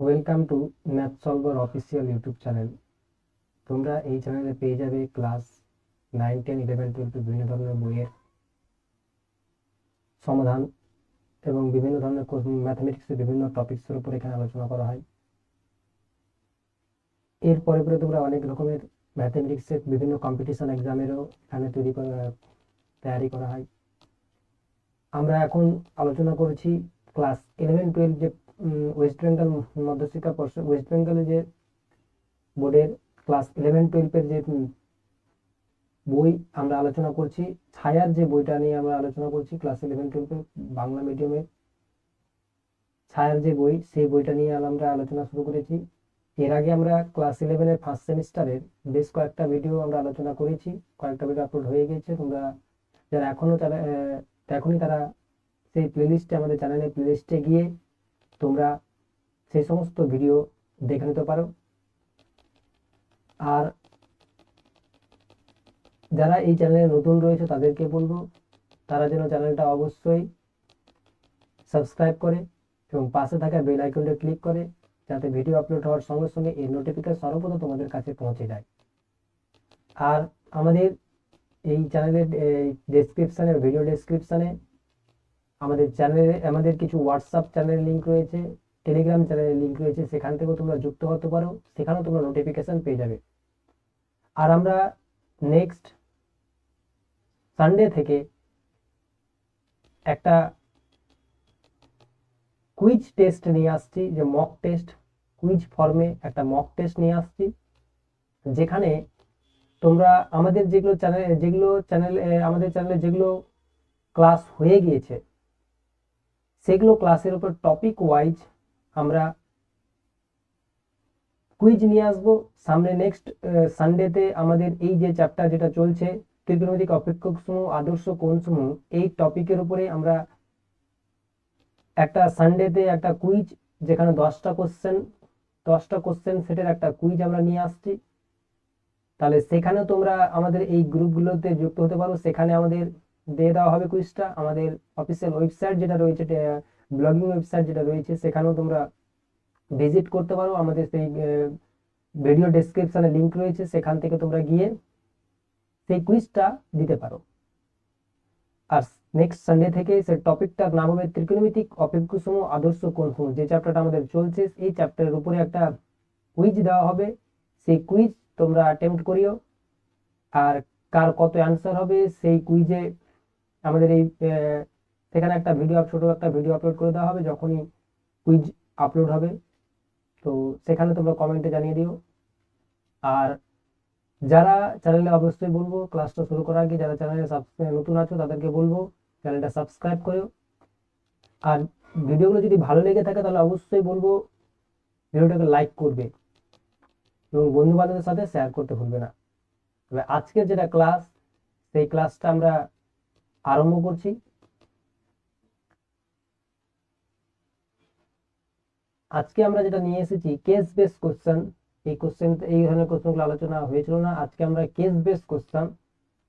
Welcome to math solver official YouTube channel তোমরা এই চ্যানেলে পেয়ে যাবে class nine ten eleven twelve বিভিন্ন ধরনের বইয়ের সমাধান এবং বিভিন্ন ধরনের ম্যাথমেটিক্সের বিভিন্ন টপিক্সের উপর এখানে আলোচনা করা হয়। এর পরে পরে তোমরা অনেক রকমের ম্যাথমেটিক্সের বিভিন্ন কম্পিটিশন এক্সামেরও এখানে তৈরি করা তৈরি করা হয়। আমরা এখন আলোচনা করেছি ক্লাস ইলেভেন টুয়েলভ যে ওয়েস্ট বেঙ্গল মধ্যশিক্ষা পর্ষদ ওয়েস্ট বেঙ্গলে যে বোর্ডের ক্লাস ইলেভেন টুয়েলভের যে বই আমরা আলোচনা করছি, ছায়ার যে বইটা নিয়ে আমরা আলোচনা করছি ক্লাস ইলেভেন টুয়েলভে বাংলা মিডিয়ামে ছায়ার যে বই, সেই বইটা নিয়ে আমরা আলোচনা শুরু করেছি। এর আগে আমরা ক্লাস ইলেভেনের ফার্স্ট সেমিস্টারের বেশ কয়েকটা ভিডিও আমরা আলোচনা করেছি, কয়েকটা ভিডিও আপলোড হয়ে গেছে। তোমরা যারা এখনও তারা এখনই তারা সেই প্লেলিস্টে আমাদের চ্যানেলের প্লেলিস্টে গিয়ে তোমরা সেই সমস্ত ভিডিও দেখে নিতে পারো। আর যারা এই চ্যানেলে নতুন রয়েছে, তাদেরকে বলব, তারা যেন চ্যানেলটা অবশ্যই সাবস্ক্রাইব করে এবং পাশে থাকা বেল আইকনটা ক্লিক করে, যাতে ভিডিও আপলোড হওয়ার সঙ্গে সঙ্গে এর নোটিফিকেশন সর্বপ্রথম তোমাদের কাছে পৌঁছে যায়। আর আমাদের এই চ্যানেলের ডেসক্রিপশানে ভিডিও ডেসক্রিপশানে আমাদের চ্যানেলে আমাদের কিছু হোয়াটসঅ্যাপ চ্যানেলের লিঙ্ক রয়েছে টেলিগ্রাম চ্যানেলের লিঙ্ক রয়েছে, সেখান থেকেও তোমরা যুক্ত হতে পারো, সেখানেও তোমরা নোটিফিকেশন পেয়ে যাবে। আর আমরা নেক্সট সানডে থেকে একটা কুইজ টেস্ট নিয়ে আসছি, যে মক টেস্ট কুইজ ফর্মে একটা মক টেস্ট নিয়ে আসছি, যেখানে তোমরা আমাদের যেগুলো চ্যানেল যেগুলো চ্যানেল আমাদের চ্যানেলে যেগুলো ক্লাস হয়ে গিয়েছে সেগুলো ক্লাসের উপর টপিক ওয়াইজ আমরা কুইজ নিয়ে আসব। সামনে নেক্সট সানডেতে আমাদের এই যে চ্যাপ্টার যেটা চলছে, ত্রিকোণমিতিক অপেক্ষক সমূহ, আদর্শ কোণ সমূহ, এই টপিকের উপরে আমরা একটা সানডেতে একটা কুইজ যেখানে দশটা কোশ্চেন দশটা কোশ্চেন সেটের একটা কুইজ আমরা নিয়ে আসছি। তাহলে সেখানে তোমরা আমাদের এই গ্রুপগুলোতে যুক্ত হতে পারো। সেখানে আমাদের দিয়ে দেওয়া হবে কুইজটা আমাদের অফিসিয়াল ওয়েবসাইট যেটা রয়েছে ব্লগিং ওয়েবসাইট যেটা রয়েছে, সেখানেও তোমরা ভিজিট করতে পারো। আমাদের সেই ভিডিও ডেসক্রিপশনে লিঙ্ক রয়েছে, সেখান থেকে তোমরা গিয়ে সেই কুইজটা দিতে পারো। আর নেক্সট সানডে থেকে সেই টপিকটার নাম হবে ত্রিকোণমিতিক অপেক্ষসমূহ আদর্শ কোণসমূহ যে চ্যাপ্টারটা আমাদের চলছে, এই চ্যাপ্টারের উপরে একটা কুইজ দেওয়া হবে। সেই কুইজ তোমরা অ্যাটেম্প্ট করিও। আর কার কত অ্যান্সার হবে, সেই কুইজে আমাদের এই সেখানে একটা ভিডিও ছোট একটা ভিডিও আপলোড করে দেওয়া হবে, যখনই কুইজ আপলোড হবে। তো সেখানে তোমরা কমেন্টে জানিয়ে দিও। আর যারা চ্যানেলে অবশ্যই বলব ক্লাসটা শুরু করার আগে যারা চ্যানেলে নতুন আছো, তাদেরকে বলব চ্যানেলটা সাবস্ক্রাইব করো আর ভিডিওগুলো যদি ভালো লেগে থাকে, তাহলে অবশ্যই বলব ভিডিওটাকে লাইক করবে। এবং বন্ধু বান্ধবের সাথে শেয়ার করতে ভুলবে না। তবে আজকের যেটা ক্লাস সেই ক্লাসটা আমরা আরম্ভ করছি। আজকে আমরা যেটা নিয়ে এসেছি কেস বেস কোশ্চেন এই কোশ্চেন এই ধরনের কোশ্চেনগুলো আলোচনা হয়েছিল না। আজকে আমরা কেস বেস কোশ্চেন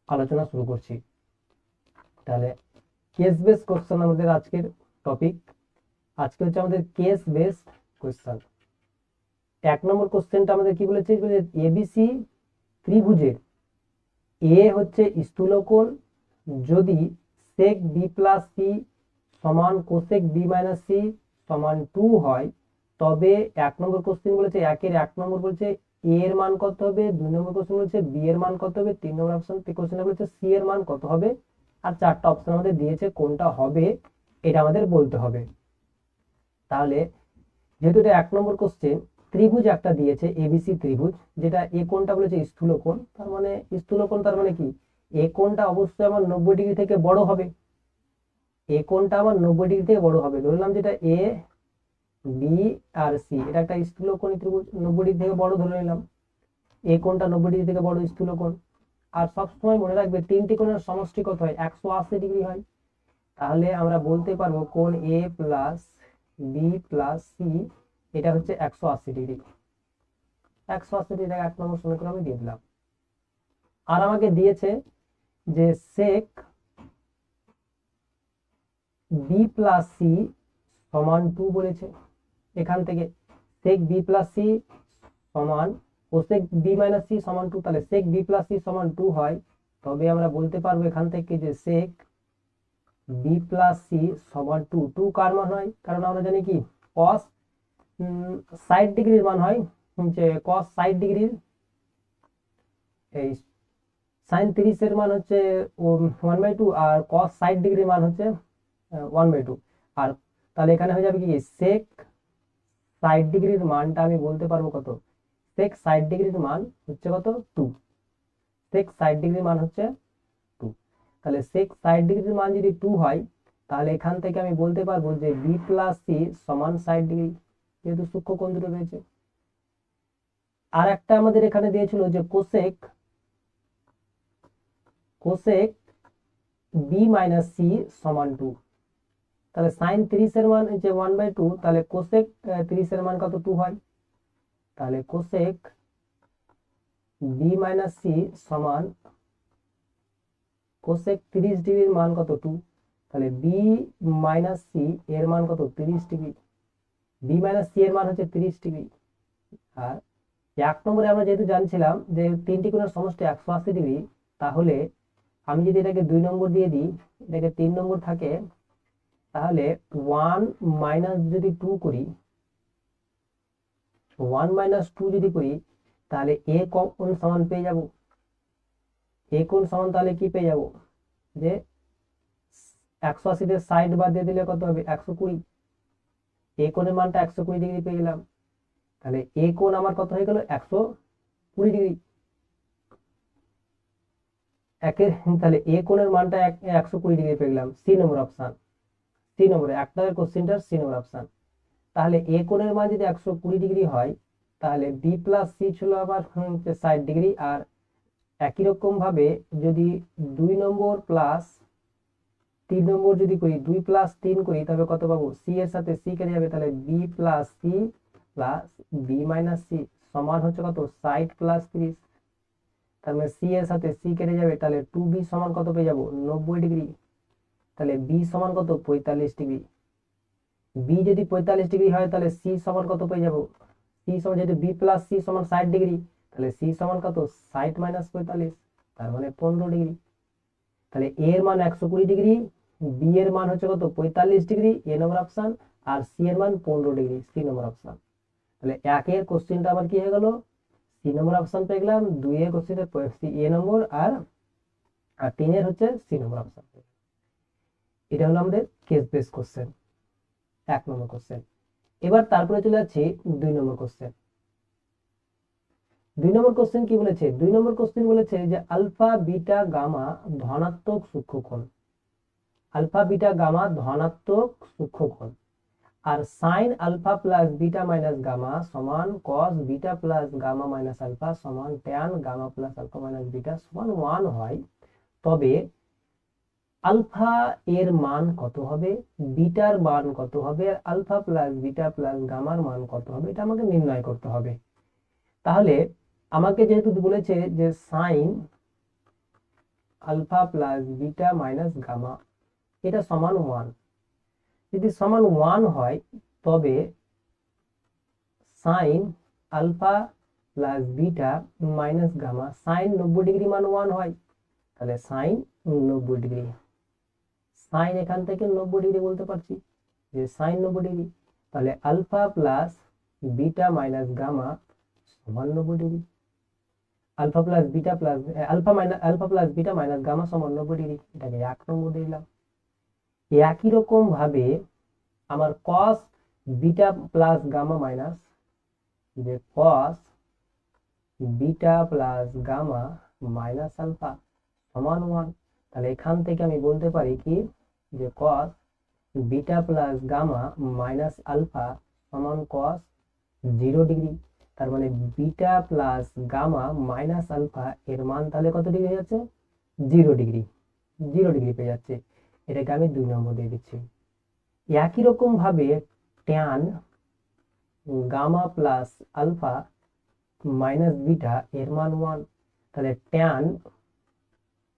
আলোচনা শুরু করছি। তাহলে কেস বেস কোশ্চেন আমাদের আজকের টপিক আজকে হচ্ছে আমাদের কেস বেস কোশ্চেন এক নম্বর কোশ্চেনটা আমাদের কি বলেছে? এবিসি ত্রিভুজের। এ হচ্ছে স্থূলকোণ যদি সেক বি প্লাস সি সমান কোসেক বি মাইনাস সি সমান টু হয়, তবে এক নম্বর কোশ্চেন বলেছে একের এক নম্বর বলছে এ এর মান কত হবে? দুই নম্বর কোশ্চেন বলছে বি এর মান কত হবে? তিন নম্বর অপশন কোশ্চেন বলেছে সি এর মান কত হবে? আর চারটা অপশন আমাদের দিয়েছে কোনটা হবে? এটা আমাদের বলতে হবে। তাহলে যেহেতু এটা এক নম্বর কোশ্চেন ত্রিভুজ একটা দিয়েছে এবিসি ত্রিভুজ, যেটা এ কোনটা বলেছে? স্থূল কোণ তার মানে স্থূল কোণ তার মানে কি? এ কোণটা অবশ্যই আমার নব্বই ডিগ্রি থেকে বড় হবে। এ কোণটা আমার নব্বই ডিগ্রি থেকে বড় হবে। ধরলাম যেটা এ, বি আর সি, এটা একটা স্থূল কোণ ত্রিভুজ নব্বই ডিগ্রি থেকে বড় ধরে নিলাম। এ কোণটা নব্বই ডিগ্রি থেকে বড় স্থূল কোণ। আর সবসময় মনে রাখবে, তিনটি কোণের সমষ্টি কত হয়, একশো আশি ডিগ্রি হয়। তাহলে আমরা বলতে পারব কোণ A plus B plus C, এটা হচ্ছে একশো আশি ডিগ্রি। একশো আশি ডিগ্রি এক নম্বর সমীকরণ আমি দিয়ে দিলাম। আর আমাকে দিয়েছে যে সেক বি প্লাস সি সমান টু বলেছে। এখান থেকে সেক বি প্লাস সি সমান কোসেক বি মাইনাস সমান টু তাহলে সেক বি প্লাস সি সমান টু হয়। তবে আমরা বলতে পারব এখান থেকে যে সেক বি প্লাস সি সমান টু টু কার মান হয়? কারণ আমরা জানি কি কস ষাট ডিগ্রির মান হয়। যে কস ষাট ডিগ্রির, এই সাইন তিরিশের মান হচ্ছে ওয়ান বাই টু আর কস ষাট ডিগ্রির মান হচ্ছে ওয়ান বাই টু আর তাহলে এখানে হয়ে যাবে কি? সেক ষাট ডিগ্রির মানটা আমি বলতে পারব কত? সেক ষাট ডিগ্রির মান হচ্ছে কত? টু সেক ষাট ডিগ্রির মান হচ্ছে টু তাহলে সেক ষাট ডিগ্রির মান যদি টু হয়, তাহলে এখান থেকে আমি বলতে পারব যে বি প্লাস সি সমান ষাট ডিগ্রি যেহেতু সূক্ষ্ম কোণ দুটো রয়েছে। আর একটা আমাদের এখানে দিয়েছিল যে cosec cosec B minus C সমান টু তাহলে সাইন তিরিশের মান হচ্ছে ওয়ান বাই টু তাহলে কোসেক তিরিশের মান কত টু হয়? তাহলে কোসেক বি মাইনাস সি সমান কোসেক তিরিশ ডিগ্রির মান কত টু তাহলে বি মাইনাস সি এর মান কত তিরিশ ডিগ্রি? বি মাইনাস সি এর মান হচ্ছে তিরিশ ডিগ্রি। আর এক নম্বরে আমরা যেহেতু জানছিলাম যে তিনটি কোণের সমষ্টি একশো আশি ডিগ্রি, তাহলে আমি যদি এটাকে দুই নম্বর দিয়ে দিই, এটাকে তিন নম্বর থাকে, তাহলে ওয়ান মাইনাস যদি টু করি ওয়ান মাইনাস টু যদি করি, তাহলে এ কোন সমান পেয়ে যাব? এ কোন সমান, তাহলে কি পেয়ে যাব? যে একশো আশিতে সাইড বাদ দিয়ে দিলে কত হবে? একশো কুড়ি। এ কোণের মানটা একশো কুড়ি ডিগ্রি পেয়ে গেলাম। তাহলে এ কোণ আমার কত হয়ে গেল? একশো কুড়ি ডিগ্রি। একের তাহলে এ কোণের মানটা একশো কুড়ি ডিগ্রি পেয়ে গেলাম, সি নম্বর অপশান। সি নম্বরে এক নম্বর কোশ্চেনটার সি নম্বর অপশান। তাহলে এ কোণের মান যদি একশো কুড়ি ডিগ্রি হয়, তাহলে বি প্লাস সি ছিল আবার ষাট ডিগ্রি, আর একই রকম ভাবে যদি দুই নম্বর প্লাস তিন নম্বর যদি করি, দুই প্লাস তিন করি তবে কত পাবো? সি এর সাথে সি কেটে যাবে, তাহলে B plus C plus B minus C সমান হচ্ছে কত? ষাট প্লাস ত্রিশ। মানে সি এর সাথে সি কেটে যাবে, তাহলে টু বি সমান কত পেয়ে যাব? নব্বই ডিগ্রি। তাহলে বি সমান কত? পঁয়তাল্লিশ ডিগ্রি। বি যদি পঁয়তাল্লিশ ডিগ্রি হয়, তাহলে সি সমান কত পেয়ে যাব? সি সমান যেহেতু বি প্লাস সি সমান ষাট ডিগ্রি, তাহলে সি সমান কত? ষাট মাইনাস পঁয়তাল্লিশ, তার মানে পনেরো ডিগ্রি। তাহলে এ এর মান একশো কুড়ি ডিগ্রি বি এর মান হচ্ছে কত? পঁয়তাল্লিশ ডিগ্রি এ নম্বর অপশান আর সি এর মান পনেরো ডিগ্রি সি নম্বর অপশান তাহলে একের কোশ্চেনটা আবার কি হয়ে গেল? সি নম্বর অপশান পেয়ে গেলাম দুই এর কোশ্চেনে এ নম্বর আর আর তিনের হচ্ছে সি নম্বর অপশান এটা হলো আমাদের কেস বেস কোশ্চেন এক নম্বর কোশ্চেন এবার তারপরে চলে যাচ্ছি দুই নম্বর কোশ্চেন দুই নম্বর কোশ্চেন কি বলেছে? দুই নম্বর কোশ্চেন বলেছে যে আলফা, বিটা, গামা ধনাত্মক সূক্ষ্মকোণ। আলফা, বিটা, গামা ধনাত্মক সূক্ষ্মকোণ। আর sine alpha plus beta minus gamma সমান cos beta plus gamma minus alpha সমান tan gamma plus alpha minus beta সমান ওয়ান হয়। তবে আলফা এর মান কত হবে? বিটার মান কত হবে? আর আলফা প্লাস বিটা প্লাস গামার মান কত হবে? এটা আমাকে নির্ণয় করতে হবে। তাহলে আমাকে যেহেতু বলেছে যে sine alpha plus beta minus gamma এটা সমান ওয়ান যদি সমান ওয়ান হয়, তবে sine alpha plus beta minus gamma sine নব্বই ডিগ্রি মান ওয়ান হয়, তাহলে সাইন নব্বই ডিগ্রি। সাইন এখান থেকে নব্বই ডিগ্রি বলতে পারছি, যে সাইন নব্বই ডিগ্রি, তাহলে alpha plus beta minus gamma সমান নব্বই degree. Alpha plus beta plus alpha minus alpha plus beta minus gamma সমান নব্বই ডিগ্রি, এটাকে এক নম্বর দিলাম। একই রকম ভাবে আমার cos beta plus gamma minus যে cos beta plus gamma minus alpha সমান ওয়ান তাহলে এখান থেকে আমি বলতে পারি কি? যে cos beta plus gamma minus alpha সমান কস জিরো ডিগ্রি তার মানে beta plus gamma minus alpha এর মান তাহলে কত ডিগ্রি হয়ে যাচ্ছে? জিরো ডিগ্রি জিরো ডিগ্রি পেয়ে যাচ্ছে। এটাকে আমি দুই নম্বর দিয়ে দিচ্ছি। একই রকম ভাবে tan gamma plus alpha minus beta এর মান ওয়ান তাহলে tan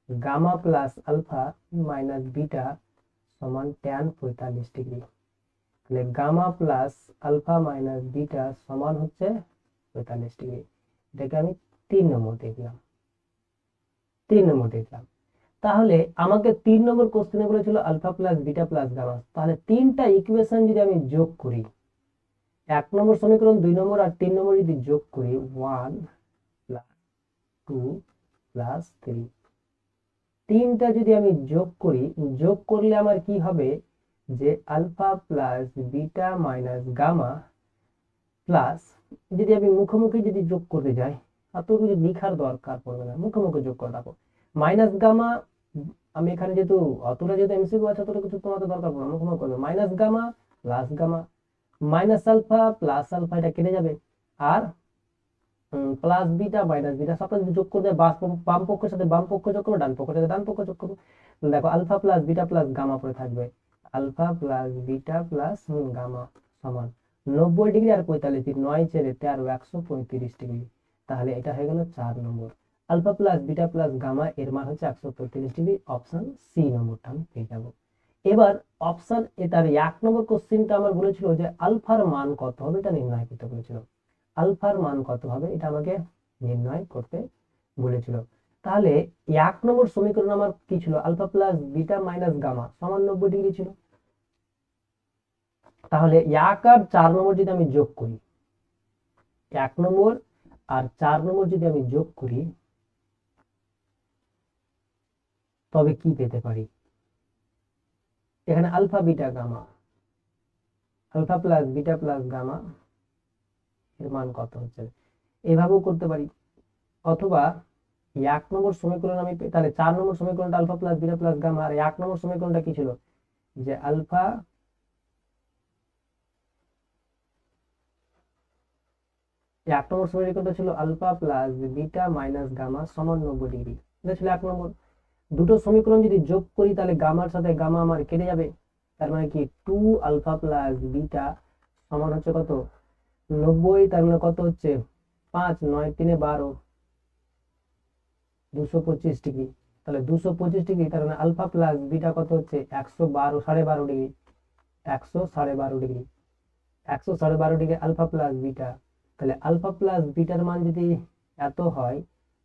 gamma plus alpha minus beta সমান ট্যান পঁয়তাল্লিশ ডিগ্রি তাহলে gamma plus alpha minus beta সমান হচ্ছে পঁয়তাল্লিশ ডিগ্রি এটাকে আমি তিন নম্বর দেখলাম তিন নম্বর দেখলাম তাহলে আমাকে তিন নম্বর কোশ্চেনে বলেছিল alpha plus beta plus gamma তাহলে তিনটা ইকুয়েশন যদি আমি যোগ করি, এক নম্বর সমীকরণ, দুই নম্বর আর তিন নম্বর যদি যোগ করি one plus two plus three তিনটা যদি আমি যোগ করি, যোগ করলে আমার কি হবে? যে alpha plus beta minus gamma plus যদি আমি মুখোমুখি যদি যোগ করতে যাই অত কিছু লিখার দরকার পড়বে না, মুখোমুখি যোগ করে রাখো মাইনাস গামা, আমি এখানে যেহেতু অতটা যেহেতু এমসিকিউ আছে অতটা কিছু তোমাদের দরকার পড়বে না মুখোমুখি করবে minus gamma, plus gamma, minus alpha, plus alpha, এটা কেটে যাবে। আর প্লাস বিটা, মাইনাস বিটা সবটা যোগ করবে বাম পক্ষের সাথে বাম পক্ষ যোগ করব ডান পক্ষের সাথে ডান পক্ষ যোগ করব দেখো, alpha plus beta plus gamma পরে থাকবে। Alpha plus beta plus gamma সমান নব্বই ডিগ্রি আর পঁয়তাল্লিশ নয় চেরে তেরো, একশো পঁয়ত্রিশ ডিগ্রি। তাহলে এটা হয়ে গেল চার নম্বর। Alpha plus, beta plus, gamma, এর মান হচ্ছে একশো পঁয়ত্রিশ ডিগ্রি, অপশন সি নম্বরটা আমি পেয়ে যাব। এবার অপশন এ তার এক নম্বর কোশ্চেনটা আমার বলেছিল যে আলফার মান কত হবে, এটা নির্ণয় করতে বলেছিল আলফার মান কত হবে, এটা আমাকে নির্ণয় করতে বলেছিল। তাহলে এক নম্বর সমীকরণ আমার কি ছিল? Alpha plus, beta minus, gamma, সমান নব্বই ডিগ্রি ছিল। তাহলে এক আর চার নম্বর যদি আমি যোগ করি, এক নম্বর আর চার নম্বর যদি আমি যোগ করি তবে কি পেতে পারি? এখানে alpha, beta, gamma. Alpha plus, beta plus, gamma এর মান কত হচ্ছে? এভাবেও করতে পারি। অথবা এক নম্বর সমীকরণ আমি তাহলে চার নম্বর সমীকরণটা alpha plus, beta plus, gamma, আর এক নম্বর সমীকরণটা কি ছিল? যে আলফা এক নম্বর সমীকরণটা ছিল alpha plus, beta minus, gamma সমান নব্বই ডিগ্রি। এটা ছিল এক নম্বর দুটো সমীকরণ যদি যোগ করি, তাহলে গামার সাথে গামা আমার কেটে যাবে। তার মানে কি? টু আলফা প্লাস বিটা সমান হচ্ছে কত? নব্বই, তার মানে কত হচ্ছে? পাঁচ, নয়, তিনে বারো। দুশো পঁচিশ ডিগ্রি। তাহলে দুশো পঁচিশ ডিগ্রি, তার মানে আলফা প্লাস বিটা কত হচ্ছে? একশো বারো, সাড়ে বারো ডিগ্রি। একশো সাড়ে বারো ডিগ্রি। একশো সাড়ে বারো ডিগ্রি আলফা প্লাস বিটা তাহলে আলফা প্লাস বিটার মান যদি এত হয়,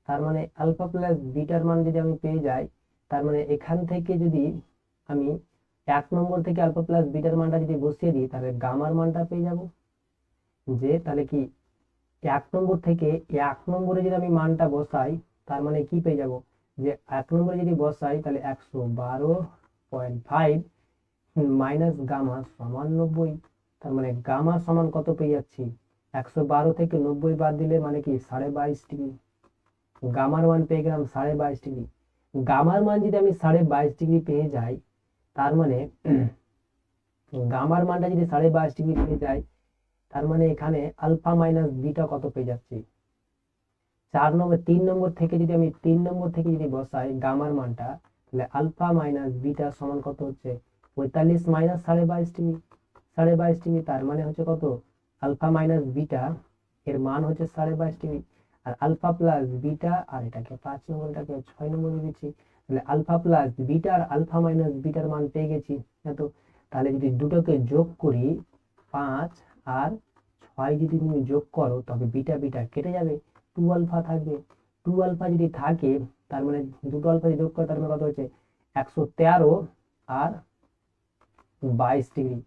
তার মানে আলফা প্লাস বিটার মান যদি আমি পেয়ে যাই তার মানে এখান থেকে যদি আমি এক নম্বর থেকে আলফা প্লাস বিটার মানটা যদি বসিয়ে দিই, তাহলে গামার মানটা পেয়ে যাব। যে তাহলে কি এক নম্বর থেকে এক নম্বরে যদি আমি মানটা বসাই, তার মানে কি পেয়ে যাব? যে এক নম্বরে যদি বসাই, তাহলে একশো বারো পয়েন্ট ফাইভ মাইনাস গামা সমান নব্বই। তার মানে গামা সমান কত পেয়ে যাচ্ছি? একশো বারো থেকে নব্বই বাদ দিলে মানে কি সাড়ে বাইশ ডিগ্রি। গামার মান পেয়ে গেলাম সাড়ে বাইশ ডিগ্রি। গামার মান যদি আমি সাড়ে বাইশ ডিগ্রি পেয়ে যাই তার মানে গামার মানটা যদি সাড়ে বাইশ ডিগ্রি পেয়ে যাই তার মানে এখানে আলফা মাইনাস বিটা কত পেয়ে যাচ্ছি? চার নম্বর তিন নম্বর থেকে যদি আমি তিন নম্বর থেকে যদি বসাই গামার মানটা তাহলে আলফা মাইনাস বিটা সমান কত হচ্ছে? পঁয়তাল্লিশ মাইনাস সাড়ে বাইশ ডিগ্রি। সাড়ে বাইশ ডিগ্রি তার মানে হচ্ছে কত? আলফা মাইনাস বিটা এর মান হচ্ছে সাড়ে বাইশ ডিগ্রি। আর আলফা প্লাস বিটা আর এটাকে পাঁচ নম্বর এটাকে ছয় নম্বর দিচ্ছি। তাহলে আলফা প্লাস বিটা আর আলফা মাইনাস বিটার মান পেয়ে গেছি এত তাহলে যদি দুটোকে যোগ করি, পাঁচ আর ছয় যদি তুমি যোগ করো, তবে বিটা বিটা কেটে যাবে। টু আলফা থাকবে। টু আলফা যদি থাকে, তার মানে দুটো আলফা যদি যোগ করে, তার মানে কত হচ্ছে? একশো তেরো আর বাইশ ডিগ্রি।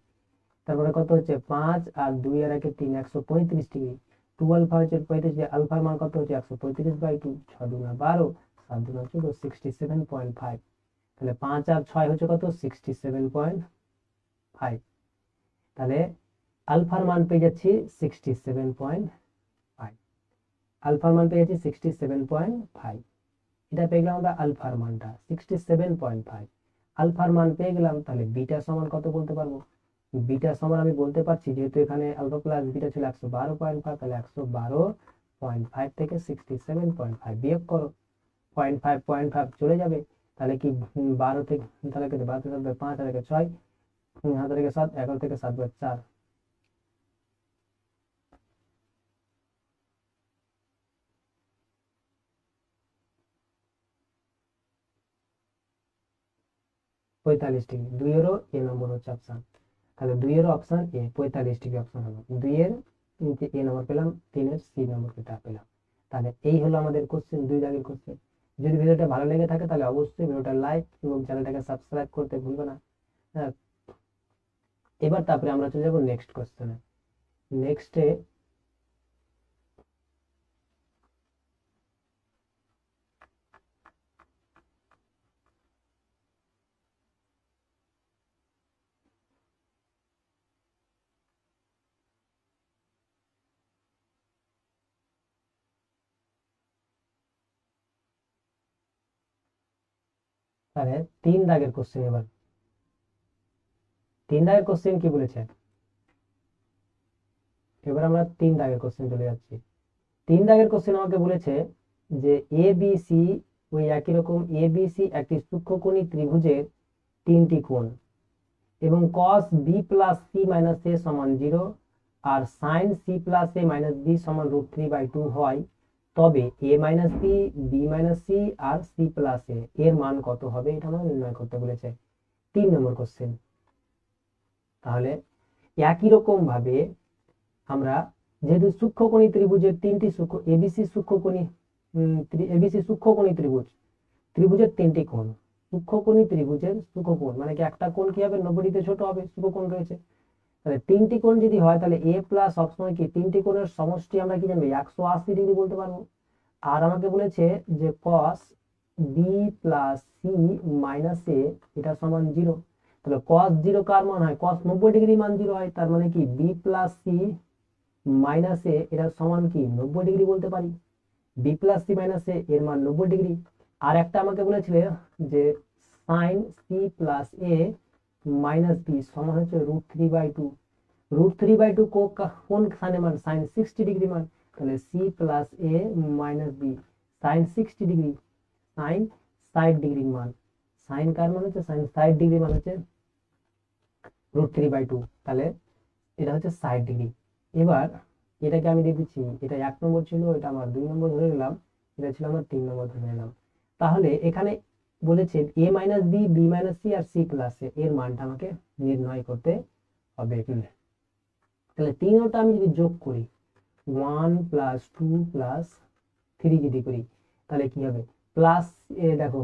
তারপরে কত হচ্ছে? পাঁচ আর দুই আর একে তিন, একশো পঁয়ত্রিশ ডিগ্রি। টু আলফা হচ্ছে পঁয়ত্রিশ আলফার মান কত হচ্ছে? একশো পঁয়ত্রিশ বাই টু ছ দুনা বারো, সাত দুনা চোদ্দ সিক্সটি সেভেন পয়েন্ট ফাইভ তাহলে পাঁচ আর ছয় হচ্ছে কত? সিক্সটি সেভেন পয়েন্ট ফাইভ তাহলে আলফার মান পেয়ে যাচ্ছি সিক্সটি সেভেন পয়েন্ট ফাইভ আলফার মান পেয়ে যাচ্ছি সিক্সটি সেভেন পয়েন্ট ফাইভ এটা পেয়ে গেলাম আমরা আলফার মানটা সিক্সটি সেভেন পয়েন্ট ফাইভ আলফার মান পেয়ে গেলাম তাহলে বিটা সমান কত বলতে পারব? বিটা সমান আমি বলতে পারছি, যেহেতু এখানে আলফা প্লাস বিটা ছিল একশো বারো পয়েন্ট ফাইভ তাহলে একশো বারো পয়েন্ট ফাইভ থেকে সিক্সটি সেভেন পয়েন্ট ফাইভ বিয়োগ করো। পয়েন্ট ফাইভ পয়েন্ট ফাইভ চলে যাবে, তাহলে কি বারো থেকে, তাহলে কি বারো থেকে সাত পাঁচ একে ছয় হাত থেকে সাত, এগারো থেকে সাত বাই চার। পঁয়তাল্লিশ ডিগ্রি। দুইয়েরও এ নম্বর হচ্ছে অপশন তাহলে দুইয়ের অপশন এ পঁয়তাল্লিশ ডিগ্রি অপশন হলো। দুইয়ের নিচে এ নম্বর পেলাম তিনের সি নম্বর পেলাম। তাহলে এই হলো আমাদের কোশ্চেন দুই দাগের কোশ্চেন যদি ভিডিওটা ভালো লেগে থাকে তাহলে অবশ্যই ভিডিওটা লাইক এবং চ্যানেলটাকে সাবস্ক্রাইব করতে ভুলবে না। হ্যাঁ এবার তারপরে আমরা চলে যাব নেক্সট কোশ্চেনে নেক্সটে তাহলে তিন দাগের কোশ্চেন এবার। তিন দাগের কোশ্চেন কি বলেছে? এবার আমরা তিন দাগের কোশ্চেন চলে যাচ্ছি। তিন দাগের কোশ্চেন আমাকে বলেছে যে এ বি সি ওই একই রকম এ বি সি একটি সূক্ষ্মকোণী ত্রিভুজের তিনটি কোণ এবং cos B plus C minus A সমান zero R sine C plus A minus B সমান রুট থ্রি বাই টু হয় তবে A minus B B minus C R C plus A এর মান কত হবে এটা আমাকে নির্ণয় করতে বলেছে। তিন নম্বর কোশ্চেন তাহলে একই রকম ভাবে আমরা যেহেতু সূক্ষ্মকোণী ত্রিভুজের তিনটি সূক্ষ্ম এবিসি সূক্ষ্মকোণী এবিসি সূক্ষ্মকোণী ত্রিভুজ, ত্রিভুজের তিনটি কোণ, সূক্ষ্মকোণী ত্রিভুজের সূক্ষ্মকোণ মানে কি একটা কোণ কি হবে? নব্বই ডিগ্রি ছোট হবে সূক্ষ্মকোণ রয়েছে। তাহলে তিনটি কোণ যদি হয়, তাহলে এ প্লাস সবসময় কি? তিনটি কোণের সমষ্টি আমরা কি জানব? একশো আশি ডিগ্রি বলতে পারব। আর আমাকে বলেছে যে cos B plus C minus A এটা সমান জিরো তাহলে cos জিরো কার মান হয়? cos নব্বই ডিগ্রি মান জিরো হয়, তার মানে কি? B plus C minus A এটা সমান কি? নব্বই ডিগ্রি বলতে পারি। B plus C minus A এর মান নব্বই ডিগ্রি। আর একটা আমাকে বলেছিলে যে sine C plus A minus B সমান হচ্ছে root three by two root three by two কোন সাইনের মান? সাইন সিক্সটি ডিগ্রি মান। তাহলে C plus A minus B sine sixty degree sine ষাট ডিগ্রি মান। সাইন কার মান হচ্ছে? সাইন ষাট ডিগ্রি মান হচ্ছে রুট থ্রি বাই টু তাহলে এটা হচ্ছে ষাট ডিগ্রি এবার এটাকে আমি দিয়ে এটা এক নম্বর ছিল, এটা আমার দুই নম্বর ধরে নিলাম। এটা ছিল আমার তিন নম্বর ধরে নিলাম। তাহলে এখানে বলেছে A minus B B minus C R C plus A এর মানটা আমাকে নির্ণয় করতে হবে তাহলে তিনটা আমি যদি যোগ করি one plus two plus three যদি করি, তাহলে কি হবে? প্লাস এ দেখো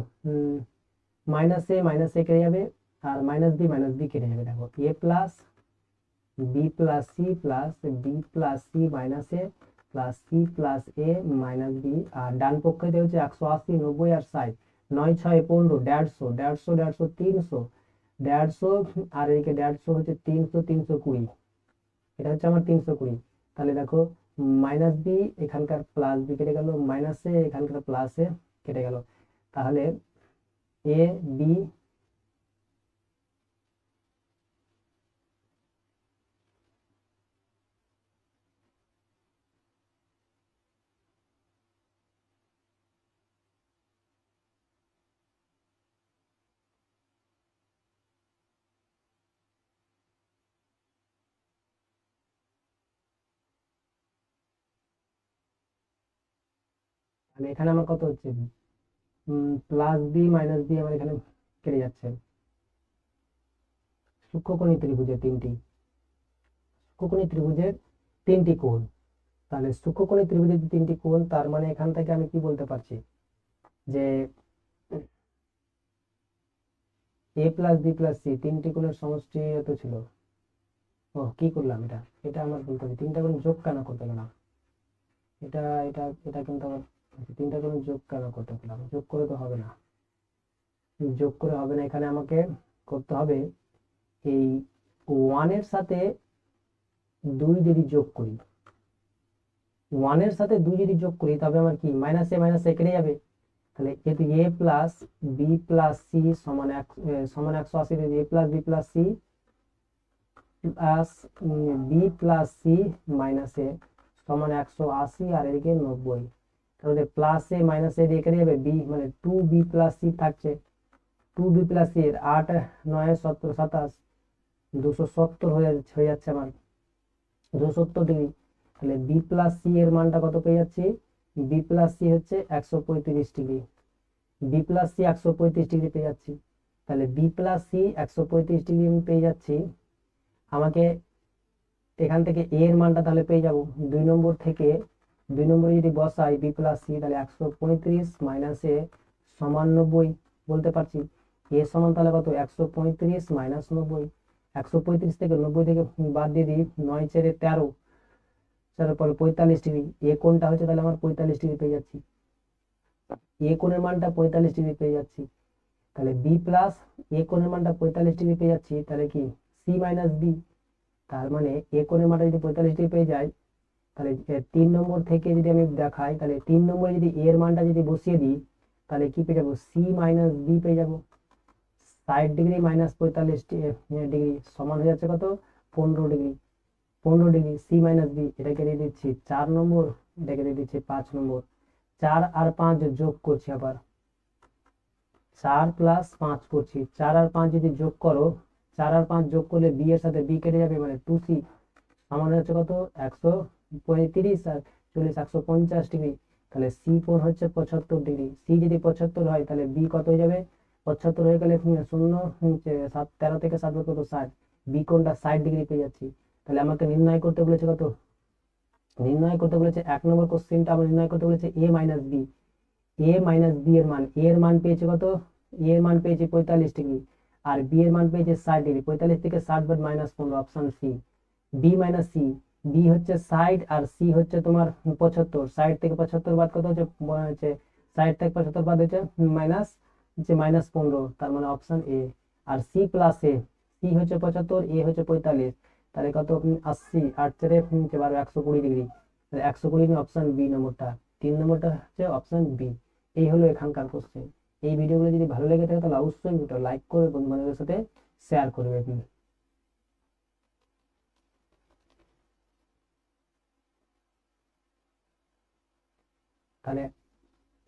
মাইনাস এ মাইনাস এ কেটে যাবে আর মাইনাস বি মাইনাস বি কেটে যাবে। দেখো A plus B plus C plus B plus C minus A plus C plus A minus B আর ডান পক্ষে হচ্ছে একশো আশি, নব্বই আর ষাট। নয় ছয় পনেরো, দেড়শো দেড়শো দেড়শো, তিনশো, দেড়শো আর এদিকে দেড়শো হচ্ছে তিনশো তিনশো কুড়ি। এটা হচ্ছে আমার তিনশো কুড়ি। তাহলে দেখো মাইনাস বি এখানকার প্লাস বি কেটে গেল মাইনাসে এখানকার প্লাসে কেটে গেল। তাহলে এ বি তাহলে এখানে আমার কত হচ্ছে? প্লাস বি মাইনাস বি আমার এখানে কেটে যাচ্ছে। সূক্ষ্মকোণী ত্রিভুজের তিনটি। সূক্ষ্মকোণী ত্রিভুজের তিনটি কোণ। তাহলে সূক্ষ্মকোণী ত্রিভুজের যে তিনটি কোণ, তার মানে এখান থেকে আমি কি বলতে পারছি? যে A plus B plus C তিনটি কোণের সমষ্টি এত ছিল। ও, কি করলাম এটা? এটা আমার বলতে হবে। তিনটা কোণ যোগ কেন করতে না এটা এটা এটা কিন্তু আমার তিনটা কোণ যোগ কেন করতে পারলাম যোগ করে তো হবে না। যোগ করে হবে না, এখানে আমাকে করতে হবে এই ওয়ানের সাথে দুই যদি যোগ করি ওয়ানের সাথে দুই যদি যোগ করি, তবে আমার কি মাইনাস এ মাইনাস এ কেটে যাবে? তাহলে যেহেতু A plus B plus C সমান এক সমান একশো আশি A plus B plus C plus B plus C minus A সমান একশো আশি, আর এদিকে নব্বই। তাহলে প্লাস এ মাইনাস এ কেটে যাবে বি মানে টু বি প্লাস সি থাকছে। টু বি প্লাস সি এর আট, নয়, সত্তর, সাতাশ, দুশো সত্তর হয়ে হয়ে যাচ্ছে আমার দুশো সত্তর ডিগ্রি তাহলে বি প্লাস সি এর মানটা কত পেয়ে যাচ্ছি? বি প্লাস সি হচ্ছে একশো পঁয়ত্রিশ ডিগ্রি বি প্লাস সি একশো পঁয়ত্রিশ ডিগ্রি পেয়ে যাচ্ছি। তাহলে বি প্লাস সি একশো পঁয়ত্রিশ ডিগ্রি আমি পেয়ে যাচ্ছি। আমাকে এখান থেকে এ এর মানটা তাহলে পেয়ে যাব। দুই নম্বর থেকে দুই নম্বরে যদি বসাই বি প্লাস সি, তাহলে একশো পঁয়ত্রিশ মাইনাস এ সমান নব্বই বলতে পারছি। এ সমান তাহলে কত? একশো পঁয়ত্রিশ মাইনাস নব্বই। একশো পঁয়ত্রিশ থেকে নব্বই থেকে বাদ দিয়ে দিই, নয় চেরে তেরো। তারপরে পঁয়তাল্লিশ ডিগ্রি। এ কোনটা হচ্ছে তাহলে আমার পঁয়তাল্লিশ ডিগ্রি পেয়ে যাচ্ছি। এ কোণের মানটা পঁয়তাল্লিশ ডিগ্রি পেয়ে যাচ্ছি। তাহলে বি প্লাস এ কোণের মানটা পঁয়তাল্লিশ ডিগ্রি পেয়ে যাচ্ছি, তাহলে কি? C minus B. তার মানে এ কোণের মানটা যদি পঁয়তাল্লিশ ডিগ্রি পেয়ে যাই তাহলে তিন নম্বর থেকে যদি আমি দেখাই, তাহলে তিন নম্বরে যদি এর মানটা যদি বসিয়ে দিই, তাহলে কি পেয়ে যাব? সি মাইনাস বি পেয়ে যাব। ষাট ডিগ্রি মাইনাস পঁয়তাল্লিশ ডিগ্রি সমান হয়ে যাচ্ছে কত? পনেরো ডিগ্রি পনেরো ডিগ্রি সি মাইনাস বি এটাকে দিয়ে দিচ্ছি। চার নম্বর এটাকে দিয়ে দিচ্ছি পাঁচ নম্বর। চার আর পাঁচ যোগ করছি আবার। চার প্লাস পাঁচ করছি। চার আর পাঁচ যদি যোগ করো, চার আর পাঁচ যোগ করলে বি এর সাথে বি কেটে যাবে মানে টু সি আমার হচ্ছে কত? একশো পঁয়ত্রিশ আর চল্লিশ, একশো পঞ্চাশ ডিগ্রি। তাহলে সি কোণ হচ্ছে পঁচাত্তর ডিগ্রি। সি যদি পঁচাত্তর হয়, তাহলে বি কত হয়ে যাবে? পঁচাত্তর হয়ে গেলে শূন্য সাত, তেরো থেকে সাত কত? ষাট। বি কোণটা ষাট ডিগ্রি পেয়ে যাচ্ছি। তাহলে আমাকে নির্ণয় করতে বলেছে কত? নির্ণয় করতে বলেছে এক নম্বর কোশ্চেনটা আমরা নির্ণয় করতে বলেছে A minus B A minus B এর মান এ এর মান পেয়েছে কত? এ এর মান পেয়েছে পঁয়তাল্লিশ ডিগ্রি। আর বি এর মান পেয়েছে ষাট ডিগ্রি। পঁয়তাল্লিশ থেকে ষাট বাদ মাইনাস পনেরো option C B minus C B হচ্ছে ষাট আর সি হচ্ছে তোমার পঁচাত্তর। ষাট থেকে পঁচাত্তর বাদ কত হচ্ছে? হচ্ছে থেকে পঁচাত্তর বাদ হচ্ছে মাইনাস হচ্ছে মাইনাস পনেরো। তার মানে অপশন এ আর সি প্লাস এ সি হচ্ছে পঁচাত্তর এ হচ্ছে পঁয়তাল্লিশ। তাহলে কত? আশি। আট চারে হচ্ছে বারো, একশো কুড়ি ডিগ্রি তাহলে একশো কুড়ি অপশন বি নম্বরটা। তিন নম্বরটা হচ্ছে অপশন বি এই হলো এখানকার কোশ্চেন এই ভিডিওগুলো যদি ভালো লেগে থাকে, তাহলে অবশ্যই ভিডিও লাইক করে বন্ধু বান্ধবের সাথে শেয়ার করবে। তাহলে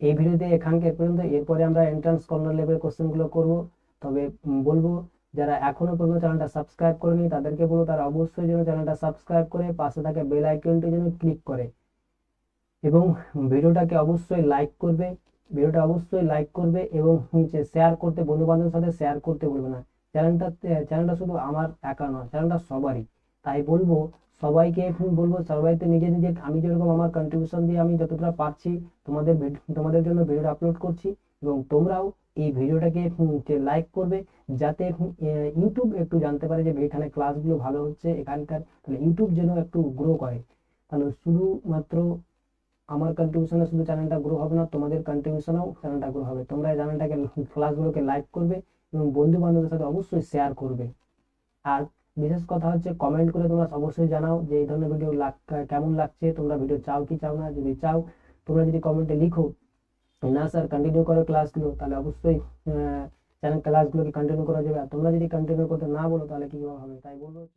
এই ভিডিওতে এখানকে পর্যন্ত এরপরে আমরা এন্ট্রান্স কর্নার লেভেল কোশ্চেনগুলো করব। তবে বলব, যারা এখনও পর্যন্ত চ্যানেলটা সাবস্ক্রাইব করেনি, তাদেরকে বলব তারা অবশ্যই যেন চ্যানেলটা সাবস্ক্রাইব করে পাশে থাকা বেল আইকনটি যেন ক্লিক করে। এবং ভিডিওটাকে অবশ্যই লাইক করবে, ভিডিওটা অবশ্যই লাইক করবে এবং হচ্ছে শেয়ার করতে বন্ধু বান্ধবের সাথে শেয়ার করতে বলবে না। চ্যানেলটা চ্যানেলটা শুধু আমার একা নয় চ্যানেলটা সবারই। তাই বলব সবাইকে বলব সবাইতে নিজে নিজে, আমি যেরকম আমার কন্ট্রিবিউশন দিয়ে আমি যতটা পারছি তোমাদের তোমাদের জন্য ভিডিও আপলোড করছি এবং তোমরাও এই ভিডিওটাকে লাইক করবে, যাতে ইউটিউব একটু জানতে পারে যে এখানে ক্লাসগুলো ভালো হচ্ছে, এখানকার তাহলে ইউটিউব যেন একটু গ্রো করে। তাহলে শুধুমাত্র আমার কন্ট্রিবিউশনে শুধু চ্যানেলটা গ্রো হবে না, তোমাদের কন্ট্রিবিউশনেও চ্যানেলটা গ্রো হবে। তোমরা এই চ্যানেলটাকে ক্লাসগুলোকে লাইক করবে এবং বন্ধু বান্ধবের সাথে অবশ্যই শেয়ার করবে। আর বিশেষ কথা হচ্ছে কমেন্ট করে তোমরা অবশ্যই জানাও যে এই ধরনের ভিডিও কেমন লাগছে, তোমরা ভিডিও চাও কি চাও না, যদি চাও, তোমরা যদি কমেন্টে লিখো, না স্যার কন্টিনিউ করো ক্লাসগুলো তাহলে অবশ্যই চ্যানেল ক্লাসগুলোকে কন্টিনিউ করা যাবে। আর তোমরা যদি কন্টিনিউ করতে না বলো, তাহলে কি হবে? তাই বলব।